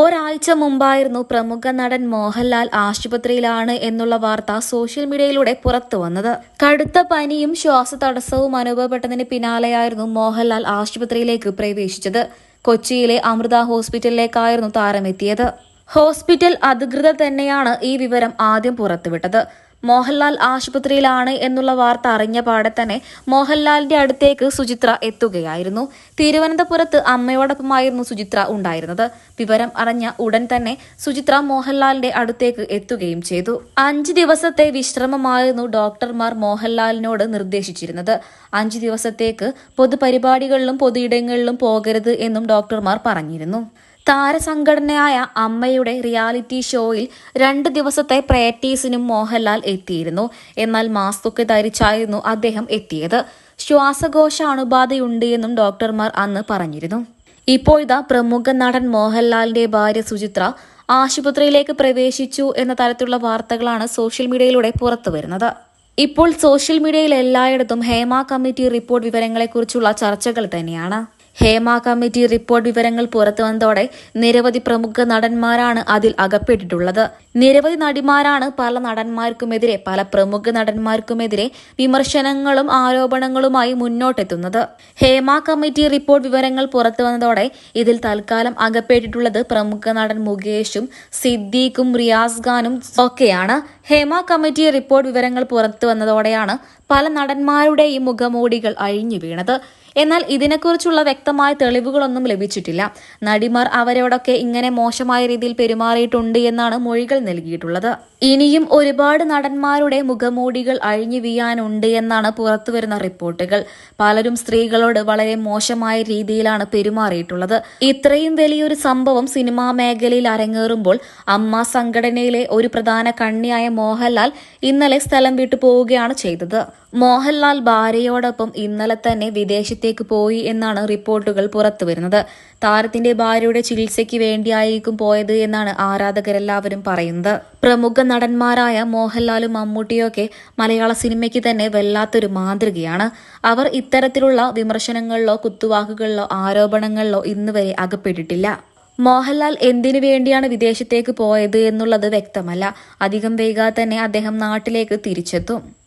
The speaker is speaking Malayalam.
ഒരാഴ്ച മുമ്പായിരുന്നു പ്രമുഖ നടൻ മോഹൻലാൽ ആശുപത്രിയിലാണ് എന്നുള്ള വാർത്ത സോഷ്യൽ മീഡിയയിലൂടെ പുറത്തു വന്നത്. കടുത്ത പനിയും ശ്വാസതടസ്സവും അനുഭവപ്പെട്ടതിന് പിന്നാലെയായിരുന്നു മോഹൻലാൽ ആശുപത്രിയിലേക്ക് പ്രവേശിച്ചത്. കൊച്ചിയിലെ അമൃത ഹോസ്പിറ്റലിലേക്കായിരുന്നു താരമെത്തിയത്. ഹോസ്പിറ്റൽ അധികൃതർ തന്നെയാണ് ഈ വിവരം ആദ്യം പുറത്തുവിട്ടത്. മോഹൻലാൽ ആശുപത്രിയിലാണ് എന്നുള്ള വാർത്ത അറിഞ്ഞ പാടെ തന്നെ മോഹൻലാലിന്റെ അടുത്തേക്ക് സുചിത്ര എത്തുകയായിരുന്നു. തിരുവനന്തപുരത്ത് അമ്മയോടൊപ്പമായിരുന്നു സുചിത്ര ഉണ്ടായിരുന്നത്. വിവരം അറിഞ്ഞ ഉടൻ തന്നെ സുചിത്ര മോഹൻലാലിന്റെ അടുത്തേക്ക് എത്തുകയും ചെയ്തു. അഞ്ച് ദിവസത്തെ വിശ്രമമായിരുന്നു ഡോക്ടർമാർ മോഹൻലാലിനോട് നിർദ്ദേശിച്ചിരുന്നത്. അഞ്ച് ദിവസത്തേക്ക് പൊതുപരിപാടികളിലും പൊതുയിടങ്ങളിലും പോകരുത് എന്നും ഡോക്ടർമാർ പറഞ്ഞിരുന്നു. താരസംഘടനയായ അമ്മയുടെ റിയാലിറ്റി ഷോയിൽ രണ്ട് ദിവസത്തെ പ്രാക്ടീസിനും മോഹൻലാൽ എത്തിയിരുന്നു. എന്നാൽ മാസ്കൊക്കെ ധരിച്ചായിരുന്നു അദ്ദേഹം എത്തിയത്. ശ്വാസകോശ അണുബാധയുണ്ട് എന്നും ഡോക്ടർമാർ അന്ന് പറഞ്ഞിരുന്നു. ഇപ്പോൾ ഇതാ പ്രമുഖ നടൻ മോഹൻലാലിന്റെ ഭാര്യ സുചിത്ര ആശുപത്രിയിലേക്ക് പ്രവേശിച്ചു എന്ന തരത്തിലുള്ള വാർത്തകളാണ് സോഷ്യൽ മീഡിയയിലൂടെ പുറത്തു വരുന്നത്. ഇപ്പോൾ സോഷ്യൽ മീഡിയയിൽ എല്ലായിടത്തും ഹേമ കമ്മിറ്റി റിപ്പോർട്ട് വിവരങ്ങളെക്കുറിച്ചുള്ള ചർച്ചകൾ തന്നെയാണ്. ഹേമ കമ്മിറ്റി റിപ്പോർട്ട് വിവരങ്ങൾ പുറത്തുവന്നതോടെ നിരവധി പ്രമുഖ നടന്മാരാണ് അതിൽ അകപ്പെട്ടിട്ടുള്ളത്. നിരവധി നടിമാരാണ് പല നടന്മാർക്കുമെതിരെ പല പ്രമുഖ നടന്മാർക്കുമെതിരെ വിമർശനങ്ങളും ആരോപണങ്ങളുമായി മുന്നോട്ടെത്തുന്നത്. ഹേമ കമ്മിറ്റി റിപ്പോർട്ട് വിവരങ്ങൾ പുറത്തുവന്നതോടെ ഇതിൽ തൽക്കാലം അകപ്പെട്ടിട്ടുള്ളത് പ്രമുഖ നടൻ മുകേഷും സിദ്ദീഖും റിയാസ് ഖാനും ഒക്കെയാണ്. ഹേമ കമ്മിറ്റി റിപ്പോർട്ട് വിവരങ്ങൾ പുറത്തു വന്നതോടെയാണ് പല നടന്മാരുടെയും മുഖമൂടികൾ അഴിഞ്ഞു വീണത്. എന്നാൽ ഇതിനെക്കുറിച്ചുള്ള വ്യക്തമായ തെളിവുകളൊന്നും ലഭിച്ചിട്ടില്ല. നടിമാർ അവരോടൊക്കെ ഇങ്ങനെ മോശമായ രീതിയിൽ പെരുമാറിയിട്ടുണ്ട് എന്നാണ് മൊഴികൾ നൽകിയിട്ടുള്ളത്. ഇനിയും ഒരുപാട് നടന്മാരുടെ മുഖമൂടികൾ അഴിഞ്ഞു വീയാനുണ്ട് എന്നാണ് പുറത്തുവരുന്ന റിപ്പോർട്ടുകൾ. പലരും സ്ത്രീകളോട് വളരെ മോശമായ രീതിയിലാണ് പെരുമാറിയിട്ടുള്ളത്. ഇത്രയും വലിയൊരു സംഭവം സിനിമാ മേഖലയിൽ അരങ്ങേറുമ്പോൾ അമ്മ സംഘടനയിലെ ഒരു പ്രധാന കണ്ണിയായ മോഹൻലാൽ ഇന്നലെ സ്ഥലം വിട്ടു പോവുകയാണ് ചെയ്തത്. മോഹൻലാൽ ഭാര്യയോടൊപ്പം ഇന്നലെ തന്നെ വിദേശത്തേക്ക് പോയി എന്നാണ് റിപ്പോർട്ടുകൾ പുറത്തുവരുന്നത്. താരത്തിന്റെ ഭാര്യയുടെ ചികിത്സയ്ക്ക് വേണ്ടിയായിരിക്കും പോയത് എന്നാണ് ആരാധകരെല്ലാവരും പറയുന്നത്. പ്രമുഖ നടന്മാരായ മോഹൻലാലും മമ്മൂട്ടിയൊക്കെ മലയാള സിനിമയ്ക്ക് തന്നെ വല്ലാത്തൊരു മാതൃകയാണ്. അവർ ഇത്തരത്തിലുള്ള വിമർശനങ്ങളിലോ കുത്തുവാക്കുകളിലോ ആരോപണങ്ങളിലോ ഇന്നുവരെ അകപ്പെട്ടിട്ടില്ല. മോഹൻലാൽ എന്തിനു വേണ്ടിയാണ് വിദേശത്തേക്ക് പോയത് എന്നുള്ളത് വ്യക്തമല്ല. അധികം വൈകാതെ തന്നെ അദ്ദേഹം നാട്ടിലേക്ക് തിരിച്ചെത്തും.